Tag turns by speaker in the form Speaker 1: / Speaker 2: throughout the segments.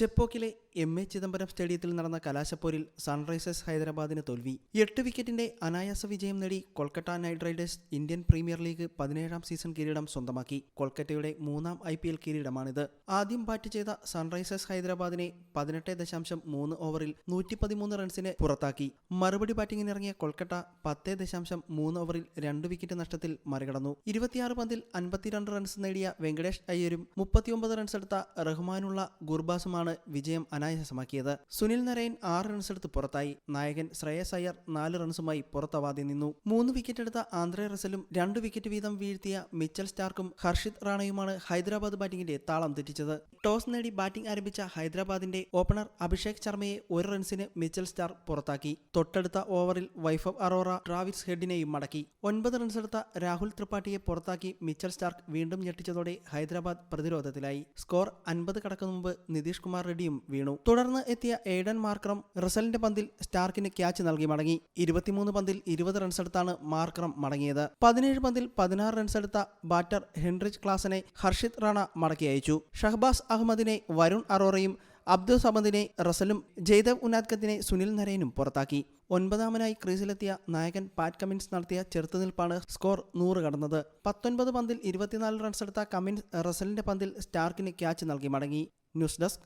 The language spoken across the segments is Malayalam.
Speaker 1: ചെപ്പോക്കിലെ എം എ ചിദംബരം സ്റ്റേഡിയത്തിൽ നടന്ന കലാശപ്പോരിൽ സൺറൈസേഴ്സ് ഹൈദരാബാദിന് തോൽവി. എട്ട് വിക്കറ്റിന്റെ അനായാസ വിജയം നേടി Kolkata knight riders Indian premier league പതിനേഴാം സീസൺ കിരീടം സ്വന്തമാക്കി. കൊൽക്കത്തയുടെ മൂന്നാം ഐ പി എൽ കിരീടമാണിത്. ആദ്യം ബാറ്റ് ചെയ്ത സൺറൈസേഴ്സ് ഹൈദരാബാദിനെ പതിനെട്ട് ദശാംശം മൂന്ന് ഓവറിൽ നൂറ്റി പതിമൂന്ന് റൺസിന് പുറത്താക്കി. മറുപടി ബാറ്റിംഗിനിറങ്ങിയ കൊൽക്കത്ത പത്ത് ദശാംശം മൂന്ന് ഓവറിൽ രണ്ട് വിക്കറ്റ് നഷ്ടത്തിൽ മറികടന്നു. ഇരുപത്തിയാറ് പന്തിൽ അൻപത്തിരണ്ട് റൺസ് നേടിയ വെങ്കടേഷ് അയ്യരും മുപ്പത്തിയൊമ്പത് റൺസ് എടുത്ത റഹ്മാനുള്ള ഗുർബാസുമാണ് വിജയം അനായാസമാക്കിയത് സുനിൽ നരയൻ ആറ് റൺസെടുത്ത് പുറത്തായി. നായകൻ ശ്രേയസ് അയ്യർ നാല് റൺസുമായി പുറത്തവാതെ നിന്നു. മൂന്ന് വിക്കറ്റ് എടുത്ത ആന്ധ്ര റസലും രണ്ട് വിക്കറ്റ് വീതം വീഴ്ത്തിയ മിച്ചൽ സ്റ്റാർക്കും ഹർഷിത് റാണയുമാണ് ഹൈദരാബാദ് ബാറ്റിംഗിന്റെ താളം തെറ്റിച്ചത്. ടോസ് നേടി ബാറ്റിംഗ് ആരംഭിച്ച ഹൈദരാബാദിന്റെ ഓപ്പണർ അഭിഷേക് ശർമ്മയെ ഒരു റൺസിന് മിച്ചൽ സ്റ്റാർ പുറത്താക്കി. തൊട്ടടുത്ത ഓവറിൽ വൈഫവ് അറോറ ട്രാവിസ് ഹെഡിനെയും മടക്കി. ഒൻപത് റൺസെടുത്ത രാഹുൽ ത്രിപാഠിയെ പുറത്താക്കി മിച്ചൽ സ്റ്റാർക്ക് വീണ്ടും ഞെട്ടിച്ചതോടെ ഹൈദരാബാദ് പ്രതിരോധത്തിലായി. സ്കോർ അൻപത് കടക്കും മുമ്പ് നിതീഷ് കുമാർ റെഡ്ഡിയും വീണു. തുടർന്ന് എത്തിയ എയ്ഡൻ മാർക്രം റസലിന്റെ പന്തിൽ സ്റ്റാർക്കിന് ക്യാച്ച് നൽകി മടങ്ങി. ഇരുപത്തിമൂന്ന് പന്തിൽ ഇരുപത് റൺസ് എടുത്താണ് മാർക്രം മടങ്ങിയത്. പതിനേഴ് പന്തിൽ പതിനാറ് റൺസ് എടുത്ത ബാറ്റർ ഹെൻറിച്ച് ക്ലാസനെ ഹർഷിത് റാണ മടക്കി അയച്ചു. ഷഹബാസ് അഹമ്മദിനെ വരുൺ അറോറയും അബ്ദുൾ സമദിനെ റസലും ജയ്ദേവ് ഉനാദ്കത്തിനെ സുനിൽ നരേനും പുറത്താക്കി. ഒൻപതാമനായി ക്രീസിലെത്തിയ നായകൻ പാറ്റ് കമിൻസ് നടത്തിയ ചെറുത്തുനിൽപ്പാണ് സ്കോർ നൂറ് കടന്നത്. പത്തൊൻപത് പന്തിൽ ഇരുപത്തിനാല് റൺസ് എടുത്ത കമിൻസ് റസലിന്റെ പന്തിൽ സ്റ്റാർക്കിന് ക്യാച്ച് നൽകി മടങ്ങി. News desk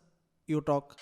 Speaker 1: you talk.